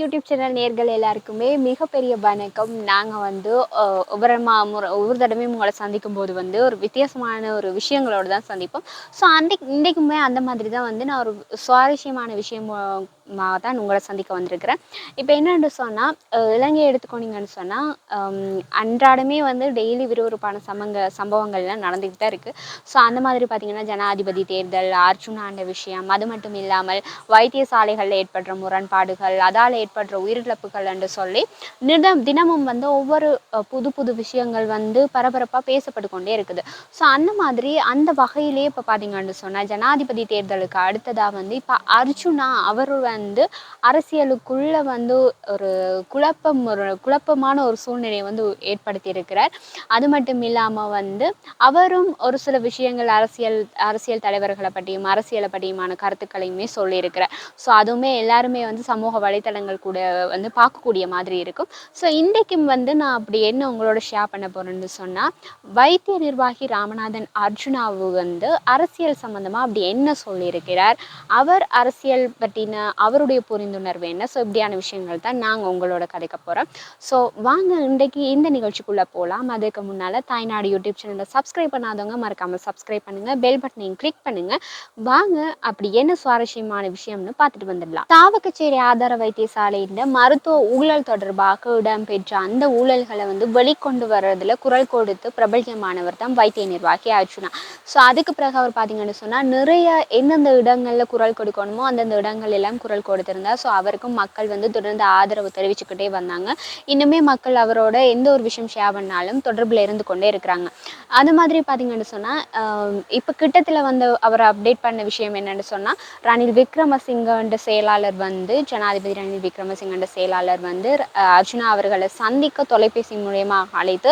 YouTube channel நேர்கள் எல்லாருக்குமே மிகப்பெரிய வணக்கம். நாங்கள் வந்து ஒவ்வொரு மா ஒவ்வொரு தடவையும் உங்களை சந்திக்கும் போது வந்து ஒரு வித்தியாசமான ஒரு விஷயங்களோடு தான் சந்திப்போம். ஸோ அந்த இன்றைக்குமே அந்த மாதிரி தான் வந்து நான் ஒரு சுவாரஸ்யமான விஷயம் தான் உங்களை சந்திக்க வந்திருக்கிறேன். இப்போ என்னென்னு சொன்னால் இலங்கையை எடுத்துக்கோனீங்கன்னு சொன்னால் அன்றாடமே வந்து டெய்லி விறுவிறுப்பான சமங்க சம்பவங்கள்லாம் நடந்துக்கிட்டு தான் இருக்குது ஸோ அந்த மாதிரி பார்த்திங்கன்னா ஜனாதிபதி தேர்தல் அர்ஜுனாண்ட விஷயம் அது மட்டும் இல்லாமல் வைத்தியசாலைகளில் ஏற்படுற முரண்பாடுகள் அதால் ஏற்படுற உயிரிழப்புகள் என்று சொல்லி நிதம் தினமும் வந்து ஒவ்வொரு புது புது விஷயங்கள் வந்து பரபரப்பாக பேசப்பட்டு கொண்டே இருக்குது. ஸோ அந்த மாதிரி அந்த வகையிலே இப்போ பார்த்தீங்கன்னு சொன்னால் ஜனாதிபதி தேர்தலுக்கு அடுத்ததாக வந்து இப்போ அர்ஜுனா அவர் வந்து அரசியலுக்குள்ள வந்து ஒரு குழப்பம் ஒரு குழப்பமான ஒரு சூழ்நிலையை வந்து ஏற்படுத்தி இருக்கிறார் அது மட்டும் இல்லாமல் வந்து அவரும் ஒரு சில விஷயங்கள் அரசியல் அரசியல் தலைவர்களை பற்றியும் அரசியலை பற்றியுமான கருத்துக்களையுமே சொல்லியிருக்கிறார். ஸோ அதுவுமே எல்லாருமே வந்து சமூக வலைத்தளங்கள் கூட வந்து பார்க்கக்கூடிய மாதிரி இருக்கும். ஸோ இன்றைக்கும் வந்து நான் அப்படி என்ன உங்களோட ஷேர் பண்ண போகிறேன்னு சொன்னால் வைத்திய நிர்வாகி ராமநாதன் அர்ஜுனாவு வந்து அரசியல் சம்மந்தமாக அப்படி என்ன சொல்லியிருக்கிறார்? அவர் அரசியல் பற்றின அவருடைய புரிந்துணர்வு என்ன? ஸோ இப்படியான விஷயங்கள் தான் நாங்கள் உங்களோட கிடைக்க போகிறோம் ஸோ வாங்க இன்றைக்கு இந்த நிகழ்ச்சிக்குள்ளே போகலாம் அதுக்கு முன்னால் தாய்நாடு யூடியூப் சேனலை சப்ஸ்கிரைப் பண்ணாதவங்க மறக்காமல் சப்ஸ்கிரைப் பண்ணுங்கள் பெல் பட்டனையும் கிளிக் பண்ணுங்கள் வாங்க அப்படி என்ன சுவாரஸ்யமான விஷயம்னு பார்த்துட்டு வந்துடலாம். தாவக்கச்சேரி ஆதார வைத்தியசாலையின் மருத்துவ ஊழல் தொடர்பாக இடம்பெற்ற அந்த ஊழல்களை வந்து வெளிக்கொண்டு வர்றதுல குரல் கொடுத்து பிரபல்யமானவர் தான் வைத்திய நிர்வாகி அர்ஜுனா. ஸோ அதுக்கு பிறகு அவர் பார்த்தீங்கன்னு சொன்னால் நிறைய எந்தெந்த இடங்களில் குரல் கொடுக்கணுமோ அந்தந்த இடங்கள் எல்லாம் குரல் கொடுத்திருந்தார். ஸோ அவருக்கும் மக்கள் வந்து தொடர்ந்து ஆதரவு தெரிவிச்சுக்கிட்டே வந்தாங்க. இன்னுமே மக்கள் அவரோட எந்த ஒரு விஷயம் ஷேர் பண்ணாலும் தொடர்பில் இருந்து கொண்டே இருக்கிறாங்க. அது மாதிரி பார்த்தீங்கன்னு சொன்னால் இப்போ கிட்டத்தில் வந்து அவர் அப்டேட் பண்ண விஷயம் என்னன்னு சொன்னால் ரணில் விக்ரமசிங்கன்ற செயலாளர் வந்து ஜனாதிபதி ரணில் விக்ரமசிங்கன்ற செயலாளர் வந்து அர்ஜுனா அவர்களை சந்திக்க தொலைபேசி மூலியமாக அழைத்து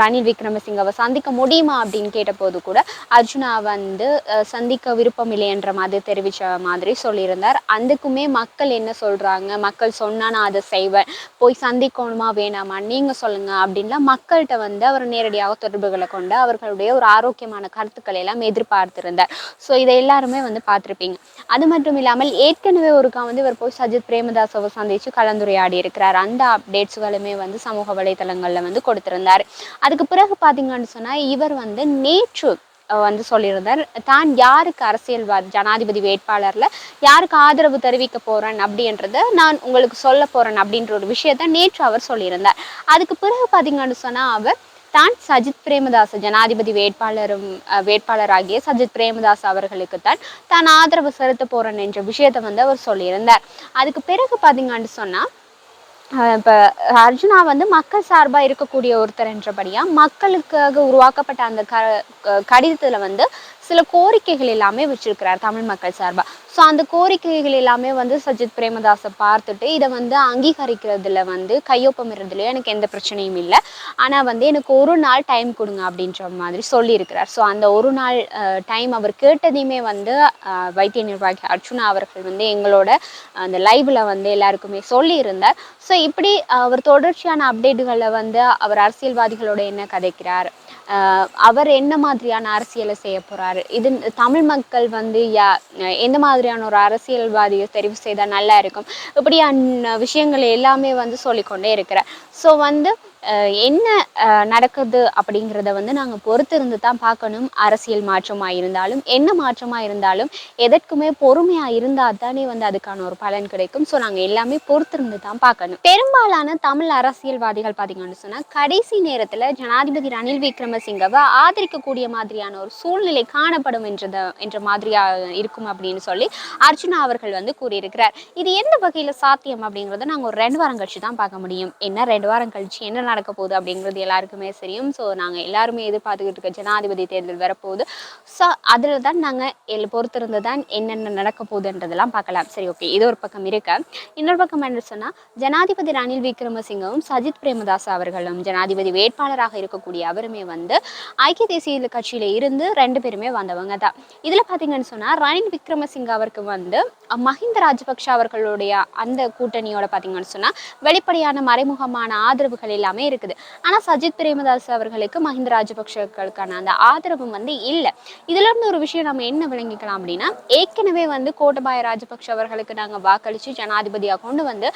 ரணில் விக்ரமசிங்கவை சந்திக்க முடியுமா அப்படின்னு கேட்டபோது கூட அர்ஜுனா வந்து சந்திக்க விருப்பம் இல்லை என்ற மாதிரி தெரிவித்த மாதிரி சொல்லியிருந்தார். அதுக்குமே மக்கள் என்ன சொல்கிறாங்க மக்கள் சொன்னால் நான் அதை செய்வேன். போய் சந்திக்கணுமா? வேணாமா? நீங்கள் சொல்லுங்கள் அப்படின்லாம் மக்கள்கிட்ட வந்து அவர் நேரடியாக தொடர்புகளை கொண்டு அவர்களுடைய ஒரு ஆரோக்கியமான கருத்துக்களை எல்லாம் எதிர்பார்த்திருந்தார். ஸோ இதை எல்லாருமே வந்து பார்த்துருப்பீங்க. அது மட்டும் இல்லாமல் ஏற்கனவே ஒருக்கா வந்து இவர் போய் சஜித் பிரேமதாசவை சந்தித்து கலந்துரையாடி இருக்கிறார். அந்த அப்டேட்ஸ்களுமே வந்து சமூக வலைத்தளங்களில் வந்து கொடுத்துருந்தார். அதுக்கு பிறகு பார்த்தீங்கன்னு சொன்னால் இவர் வந்து நேற்று வந்து சொல்லியிருந்தார். தான் யாருக்கு அரசியல்வாதி ஜனாதிபதி வேட்பாளரில் யாருக்கு ஆதரவு தெரிவிக்க போகிறேன் அப்படின்றத நான் உங்களுக்கு சொல்ல போகிறேன் அப்படின்ற ஒரு விஷயத்த நேற்று அவர் சொல்லியிருந்தார். அதுக்கு பிறகு பார்த்தீங்கன்னு சொன்னால் அவர் தான் சஜித் பிரேமதாஸ் ஜனாதிபதி வேட்பாளரும் வேட்பாளராகிய சஜித் பிரேமதாஸ் அவர்களுக்கு தான் தான் ஆதரவு செலுத்த போகிறேன் என்ற விஷயத்தை வந்து அவர் சொல்லியிருந்தார். அதுக்கு பிறகு பார்த்தீங்கன்னு சொன்னால் இப்போ அர்ஜுனா வந்து மக்கள் சார்பாக இருக்கக்கூடிய ஒருத்தர் என்றபடியாக மக்களுக்காக உருவாக்கப்பட்ட அந்த க கடிதத்தில் வந்து சில கோரிக்கைகள் எல்லாமே வச்சிருக்கிறார் தமிழ் மக்கள் சார்பாக ஸோ அந்த கோரிக்கைகள் எல்லாமே வந்து சஜித் பிரேமதாஸை பார்த்துட்டு இதை வந்து அங்கீகரிக்கிறதுல வந்து கையொப்பமிடுறதுலையும் எனக்கு எந்த பிரச்சனையும் இல்லை. ஆனால் வந்து எனக்கு ஒரு நாள் டைம் கொடுங்க அப்படின்ற மாதிரி சொல்லியிருக்கிறார். ஸோ அந்த ஒரு நாள் டைம் அவர் கேட்டதையுமே வந்து வைத்திய நிர்வாகி அர்ச்சுனா அவர்கள் வந்து எங்களோட அந்த லைவில் வந்து எல்லாருக்குமே சொல்லியிருந்தார். ஸோ இப்படி அவர் தொடர்ச்சியான அப்டேட்டுகளை வந்து அவர் அரசியல்வாதிகளோட என்ன கதைக்கிறார்? அவர் என்ன மாதிரியான அரசியலை செய்ய போகிறாரு இது தமிழ் மக்கள் வந்து யா எந்த மாதிரியான ஒரு அரசியல்வாதியை தெரிவு செய்தால் நல்லா இருக்கும்? இப்படியான விஷயங்கள் எல்லாமே வந்து சொல்லிக்கொண்டே இருக்கிறார். ஸோ வந்து என்ன நடக்குது அப்படிங்கிறத வந்து நாங்கள் பொறுத்து இருந்து தான் பார்க்கணும். அரசியல் மாற்றமாக இருந்தாலும் என்ன மாற்றமாக இருந்தாலும் எதற்குமே பொறுமையாக இருந்தால் தானே வந்து அதுக்கான ஒரு பலன் கிடைக்கும். ஸோ நாங்கள் எல்லாமே பொறுத்திருந்து தான் பார்க்கணும். பெரும்பாலான தமிழ் அரசியல்வாதிகள் பார்த்தீங்கன்னு சொன்னால் கடைசி நேரத்தில் ஜனாதிபதி ரணில் விக்ரமசிங்கவை ஆதரிக்கக்கூடிய மாதிரியான ஒரு சூழ்நிலை காணப்படும் என்றத என்ற மாதிரியாக இருக்கும் அப்படின்னு சொல்லி அர்ஜுனா அவர்கள் வந்து கூறியிருக்கிறார். இது எந்த வகையில் சாத்தியம் அப்படிங்கிறத நாங்கள் ஒரு ரெண்டு வாரம் கழிச்சு தான் பார்க்க முடியும். என்ன ரெண்டு வாரம் கழிச்சு என்ன நடக்க போகுது அப்படிங்கிறது எல்லாருக்குமே தெரியும். ஸோ நாங்கள் எல்லாருமே எதிர்பார்த்துக்கிட்டு இருக்க ஜனாதிபதி தேர்தல் வரப்போகுது. ஸோ அதில் தான் நாங்கள் எல் பொறுத்திருந்து தான் என்னென்ன நடக்க போகுதுன்றதெல்லாம் பார்க்கலாம். சரி ஓகே இது ஒரு பக்கம் இருக்க. இன்னொரு பக்கம் என்ன சொன்னால் ஜனாதிபதி ரணில் விக்ரமசிங்கவும் சஜித் பிரேமதாஸ் அவர்களும் ஜனாதிபதி வேட்பாளராக இருக்கக்கூடிய அவருமே வந்து ஐக்கிய தேசிய கட்சியில் இருந்து ரெண்டு பேருமே வந்தவங்க தான். இதில் பார்த்தீங்கன்னு சொன்னால் ரணில் விக்ரமசிங்க அவருக்கு வந்து மஹிந்த ராஜபக்ஷ அவர்களுடைய அந்த கூட்டணியோட பார்த்தீங்கன்னு சொன்னால் வெளிப்படையான மறைமுகமான ஆதரவுகள் எல்லாமே எல்லாமே இருக்குது. ஆனால் சஜித் பிரேமதாஸ் அவர்களுக்கு மஹிந்த ராஜபக்ஷக்களுக்கான அந்த ஆதரவு வந்து இல்லை. இதுல இருந்து ஒரு விஷயம் நம்ம என்ன விளங்கிக்கலாம் அப்படின்னா ஏற்கனவே வந்து கோட்டபாய ராஜபக்ஷ அவர்களுக்கு நாங்கள் வாக்களித்து ஜனாதிபதியாக கொண்டு வந்து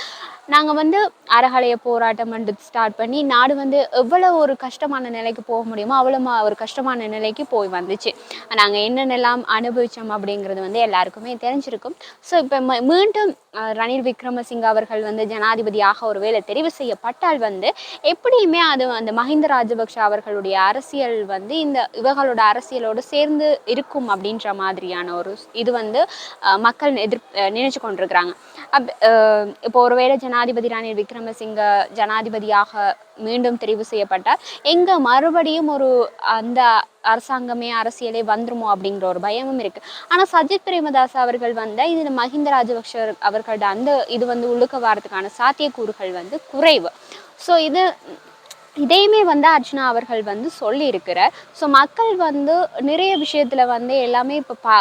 நாங்கள் வந்து அறகலைய போராட்டம் வந்து ஸ்டார்ட் பண்ணி நாடு வந்து எவ்வளோ ஒரு கஷ்டமான நிலைக்கு போக முடியுமோ அவ்வளோ மா- ஒரு கஷ்டமான நிலைக்கு போய் வந்துச்சு. நாங்கள் என்னென்னலாம் அனுபவித்தோம் அப்படிங்கிறது வந்து எல்லாருக்குமே தெரிஞ்சிருக்கும். ஸோ இப்போ மீண்டும் ரணில் விக்ரமசிங்க அவர்கள் வந்து ஜனாதிபதியாக ஒருவேளை தெரிவு செய்யப்பட்டால் வந்து எப்படியுமே அது அந்த மஹிந்த ராஜபக்ஷ அவர்களுடைய அரசியல் வந்து இந்த இவர்களோட அரசியலோடு சேர்ந்து இருக்கும் அப்படின்ற மாதிரியான ஒரு இது வந்து அஹ், மக்கள் எதிர் நினைச்சு கொண்டிருக்கிறாங்க. அப் இப்போ ஒருவேளை ஜனாதிபதி ரணில் விக்ரமசிங்க ஜனாதிபதியாக மீண்டும் தெரிவு செய்யப்பட்டால் எங்கே மறுபடியும் ஒரு அந்த அரசாங்கமே அரசியலே வந்துருமோ அப்படிங்கிற ஒரு பயமும் இருக்குது ஆனால் சஜித் பிரேமதாஸ் அவர்கள் வந்த இது மஹிந்த ராஜபக்ஷ அவர்களோட அந்த இது வந்து உள்ளுக்க வாரத்துக்கான சாத்தியக்கூறுகள் வந்து குறைவு. ஸோ இது இதையுமே வந்து அர்ச்சனா அவர்கள் வந்து சொல்லியிருக்கிறார். ஸோ மக்கள் வந்து நிறைய விஷயத்தில் வந்து எல்லாமே இப்போ பா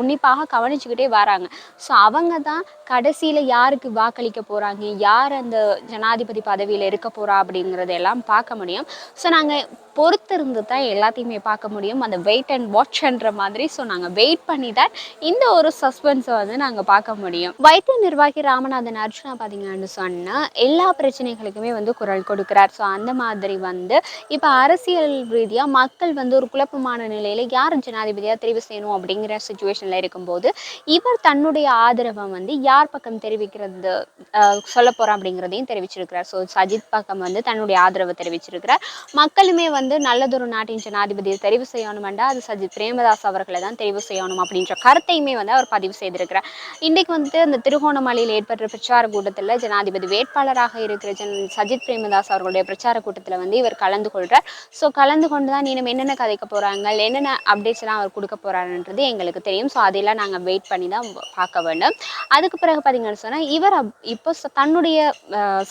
உன்னிப்பாக கவனிச்சுக்கிட்டே வராங்க. ஸோ அவங்க தான் கடைசியில் யாருக்கு வாக்களிக்க போகிறாங்க யார் அந்த ஜனாதிபதி பதவியில் இருக்க போகிறா அப்படிங்கிறத எல்லாம் பார்க்க முடியும். ஸோ நாங்கள் பொறுத்திருந்து தான் எல்லாத்தையுமே பார்க்க முடியும். அந்த வெயிட் அண்ட் வாட்ச்ன்ற மாதிரி ஸோ நாங்கள் வெயிட் பண்ணி தான் இந்த ஒரு சஸ்பென்ஸை வந்து நாங்கள் பார்க்க முடியும். வைத்திய நிர்வாகி ராமநாதன் அர்ஜுனா பார்த்தீங்கன்னு சொன்னால் எல்லா பிரச்சனைகளுக்குமே வந்து குரல் கொடுக்குறார். ஸோ அந்த மாதிரி வந்து இப்போ அரசியல் ரீதியாக மக்கள் வந்து ஒரு குழப்பமான நிலையில் யார் ஜனாதிபதியாக தெரிவு செய்யணும் அப்படிங்கிற சுச்சுவேஷனில் இருக்கும்போது இவர் தன்னுடைய ஆதரவை வந்து யார் பக்கம் தெரிவிக்கிறது சொல்ல போகிறோம் அப்படிங்கிறதையும் தெரிவிச்சிருக்கிறார். ஸோ சஜித் பக்கம் வந்து தன்னுடைய ஆதரவை தெரிவிச்சிருக்கிறார். மக்களுமே வந்து வந்து நல்லதொரு நாட்டின் ஜனாதிபதியை தெரிவு செய்யணுமெண்டா அது சஜித் பிரேமதாஸ் அவர்களை தான் தெரிவு செய்யணும் அப்படின்ற கருத்தையுமே வந்து அவர் பதிவு செய்திருக்கிறார். இன்றைக்கு வந்து அந்த திருகோணமலையில் ஏற்பட்ட பிரச்சார கூட்டத்தில் ஜனாதிபதி வேட்பாளராக இருக்கிற ஜன் சஜித் பிரேமதாஸ் அவர்களுடைய பிரச்சார கூட்டத்தில் வந்து இவர் கலந்து கொள்கிறார் ஸோ கலந்து கொண்டு தான் இனிமே என்னென்ன கதைக்க போகிறாங்க என்னென்ன அப்டேட்ஸ்லாம் அவர் கொடுக்க போகிறாருன்றது எங்களுக்கு தெரியும். ஸோ அதெல்லாம் நாங்கள் வெயிட் பண்ணி தான் பார்க்க வேண்டும். அதுக்கு பிறகு பார்த்தீங்கன்னு சொன்னால் இவர் இப்போ தன்னுடைய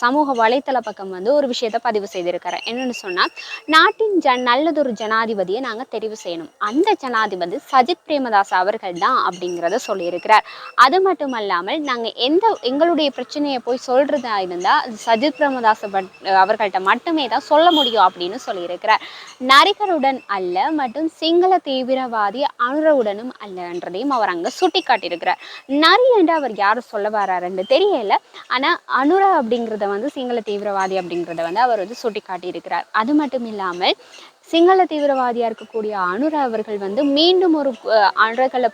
சமூக வலைத்தள பக்கம் வந்து ஒரு விஷயத்தை பதிவு செய்திருக்காரு என்னென்னு சொன்னால் நாட்டின் ஜன் நல்லதொரு ஜனாதிபதியை நாங்கள் தெரிவு செய்யணும். அந்த ஜனாதிபதி சஜித் பிரேமதாஸ் அவர்கள் தான் அப்படிங்கிறத சொல்லியிருக்கிறார். அது மட்டும் அல்லாமல் நாங்கள் எந்த எங்களுடைய பிரச்சனையை போய் சொல்கிறதா இருந்தால் சஜித் பிரேமதாஸ் அவர்கள்ட்ட மட்டுமே தான் சொல்ல முடியும் அப்படின்னு சொல்லியிருக்கிறார். நரிகருடன் அல்ல மற்றும் சிங்கள தீவிரவாதி அனுரவுடனும் அல்லன்றதையும் அவர் அங்கே சுட்டி காட்டியிருக்கிறார் நரி என்று அவர் யாரும் சொல்ல வராருன்னு தெரியல. ஆனால் அனுரா அப்படிங்கிறத வந்து சிங்கள தீவிரவாதி அப்படிங்கிறத வந்து அவர் வந்து சுட்டி காட்டியிருக்கிறார் அது மட்டும் இல்லாமல் சிங்கள தீவிரவாதியாக இருக்கக்கூடிய அனுரா அவர்கள் வந்து மீண்டும் ஒரு அஹ்,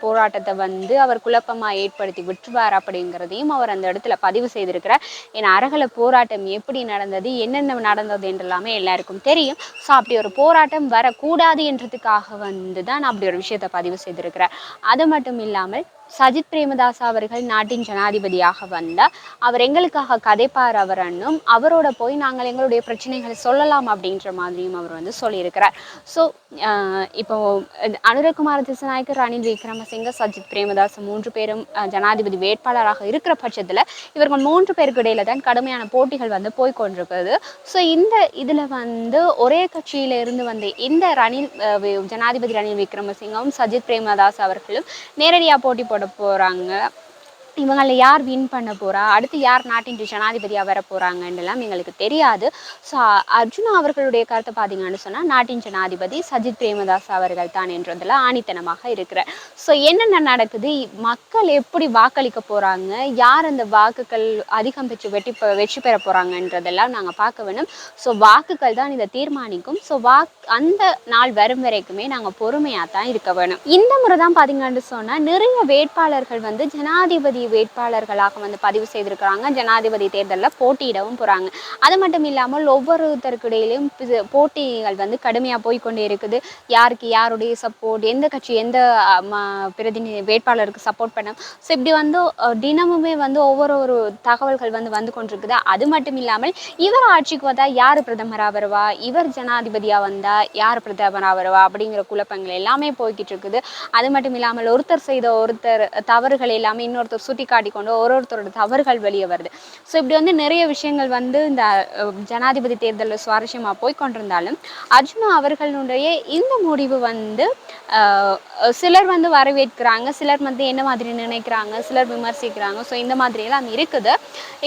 போராட்டத்தை வந்து அவர் குழப்பமாக ஏற்படுத்தி விட்டுருவார் அப்படிங்கிறதையும் அவர் அந்த இடத்துல பதிவு செய்திருக்கிறார். ஏன்னா அறகல போராட்டம் எப்படி நடந்தது என்னென்ன நடந்தது என்றெல்லாமே எல்லாருக்கும் தெரியும். ஸோ அப்படி ஒரு போராட்டம் வரக்கூடாது என்றதுக்காக வந்து தான் அப்படி ஒரு விஷயத்தை பதிவு செய்திருக்கிறார். அது மட்டும் இல்லாமல் சஜித் பிரேமதாஸ் அவர்கள் நாட்டின் ஜனாதிபதியாக வந்தால் அவர் எங்களுக்காக கதைப்பார் அவரன்னும் அவரோட போய் நாங்கள் எங்களுடைய பிரச்சனைகளை சொல்லலாம் அப்படின்ற மாதிரியும் அவர் வந்து சொல்லியிருக்கிறார். ஸோ இப்போ அனுரகுமார் திசநாயக்கர் ரணில் விக்ரமசிங்க சஜித் பிரேமதாஸ் மூன்று பேரும் ஜனாதிபதி வேட்பாளராக இருக்கிற பட்சத்தில் இவர்கள் மூன்று பேருக்கு இடையில தான் கடுமையான போட்டிகள் வந்து போய்கொண்டிருக்குது ஸோ இந்த இதில் வந்து ஒரே கட்சியில இருந்து வந்து இந்த ரணில் ஜனாதிபதி ரணில் விக்ரமசிங்கவும் சஜித் பிரேமதாஸ் அவர்களும் நேரடியாக போட்டி போட போகிறாங்க இவங்களில் யார் வின் பண்ண போகிறா அடுத்து யார் நாட்டின் ஜனாதிபதியாக வர போகிறாங்கன்னெல்லாம் எங்களுக்கு தெரியாது. ஸோ அர்ஜுனா அவர்களுடைய கருத்தை பார்த்தீங்கன்னு சொன்னால் நாட்டின் ஜனாதிபதி சஜித் பிரேமதாஸ் அவர்கள் தான் என்றதில் ஆணித்தனமாக இருக்கிறார் ஸோ என்னென்ன நடக்குது? மக்கள் எப்படி வாக்களிக்க போகிறாங்க யார் அந்த வாக்குகள் அதிகம் பெற்று வெற்றி பெ- வெற்றி பெற போகிறாங்கன்றதெல்லாம் நாங்கள் பார்க்க வேணும். ஸோ வாக்குகள் தான் இதை தீர்மானிக்கும். ஸோ வாக் அந்த நாள் வரும் வரைக்குமே நாங்கள் பொறுமையாக தான் இருக்க வேணும். இந்த முறை தான் பார்த்தீங்கன்னு சொன்னால் நிறைய வேட்பாளர்கள் வந்து ஜனாதிபதி வேட்பாளர்களாக வந்து பதிவு செய்திருக்கிறாங்க. ஜனாதிபதி தேர்தலில் போட்டியிடவும் போகிறாங்க அது மட்டும் இல்லாமல் ஒவ்வொருத்தருக்கு இடையிலையும் போட்டிகள் வந்து கடுமையாக போய் கொண்டே இருக்குது. யாருக்கு யாருடைய சப்போர்ட் எந்த கட்சி எந்த பிரதிநிதி வேட்பாளருக்கு சப்போர்ட் பண்ண ஸோ இப்படி வந்து தினமுமே வந்து ஒவ்வொரு ஒரு தகவல்கள் வந்து வந்து கொண்டிருக்குது. அது மட்டும் இல்லாமல் இவர் ஆட்சிக்கு வந்தா யார் பிரதமராக வருவா? இவர் ஜனாதிபதியாக வந்தா யார் பிரதமராக வருவா? அப்படிங்கிற குழப்பங்கள் எல்லாமே போய்கிட்டு இருக்குது. அது மட்டும் இல்லாமல் ஒருத்தர் செய்த ஒருத்தர் தவறுகள் எல்லாமே இன்னொருத்தர் சுட்டி காட்டி கொண்டு ஒரு ஒருத்தரோட தவறுகள் வெளியே வருது. ஸோ இப்படி வந்து நிறைய விஷயங்கள் வந்து இந்த ஜனாதிபதி தேர்தலில் சுவாரஸ்யமாக போய் கொண்டிருந்தாலும் அர்ஜுனா அவர்களுடைய இந்த முடிவு வந்து சிலர் வந்து வரவேற்கிறாங்க சிலர் வந்து என்ன மாதிரி நினைக்கிறாங்க சிலர் விமர்சிக்கிறாங்க. ஸோ இந்த மாதிரியெல்லாம் இருக்குது.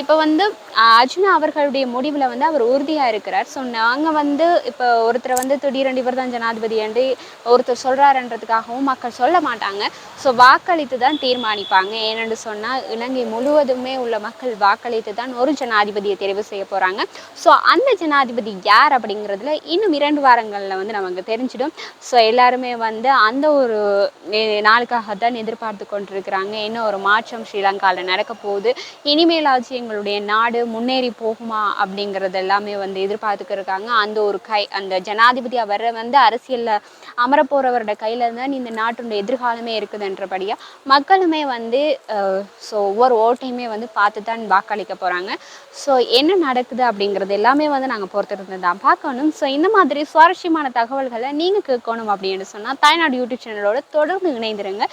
இப்போ வந்து அஹ், அர்ஜுனா அவர்களுடைய முடிவில் வந்து அவர் உறுதியாக இருக்கிறார். ஸோ நாங்கள் வந்து இப்போ ஒருத்தரை வந்து திடீரென்று இவர் தான் ஜனாதிபதி என்று ஒருத்தர் சொல்கிறாருன்றதுக்காகவும் மக்கள் சொல்ல மாட்டாங்க. ஸோ வாக்களித்து தான் தீர்மானிப்பாங்க. ஏனென்று சொன்னால் இலங்கை முழுவதுமே உள்ள மக்கள் வாக்களித்து தான் ஒரு ஜனாதிபதியை தெரிவு செய்ய போகிறாங்க ஸோ அந்த ஜனாதிபதி யார் அப்படிங்கிறதுல இன்னும் இரண்டு வாரங்களில் வந்து நமக்கு தெரிஞ்சிடும். ஸோ எல்லாருமே வந்து அந்த ஒரு நாளுக்காக தான் எதிர்பார்த்து கொண்டிருக்கிறாங்க. என்ன ஒரு மாற்றம் ஸ்ரீலங்காவில் நடக்க போகுது. இனிமேலாச்சும் எங்களுடைய நாடு முன்னேறி போகுமா அப்படிங்கிறது எல்லாமே வந்து எதிர்பார்த்துக்க இருக்காங்க. அந்த ஒரு கை அந்த ஜனாதிபதி அவர் வந்து அரசியலில் அமரப்போறவரோட கையில் தான் இந்த நாட்டுடைய எதிர்காலமே இருக்குதுன்றபடியாக மக்களுமே வந்து ஸோ ஒவ்வொரு ஓட்டையுமே வந்து பார்த்து தான் வாக்களிக்க போகிறாங்க ஸோ என்ன நடக்குது அப்படிங்கிறது எல்லாமே வந்து நாங்கள் பொறுத்திருந்து தான் பார்க்கணும். ஸோ இந்த மாதிரி சுவாரஸ்யமான தகவல்களை நீங்கள் கேட்கணும் அப்படின்னு சொன்னால் தாய்நாடு யூடியூப் சேனலோட தொடர்ந்து இணைந்திருங்க.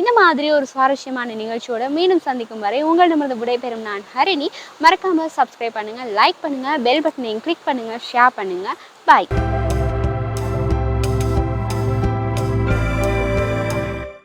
இந்த மாதிரி ஒரு சுவாரஸ்யமான நிகழ்ச்சியோட மீண்டும் சந்திக்கும் வரை உங்களிடமிருந்து விடைபெறும் நான் ஹரிணி. மறக்காமல் சப்ஸ்கிரைப் பண்ணுங்கள் லைக் பண்ணுங்கள் பெல் பட்டனையும் கிளிக் பண்ணுங்கள் ஷேர் பண்ணுங்கள் பாய்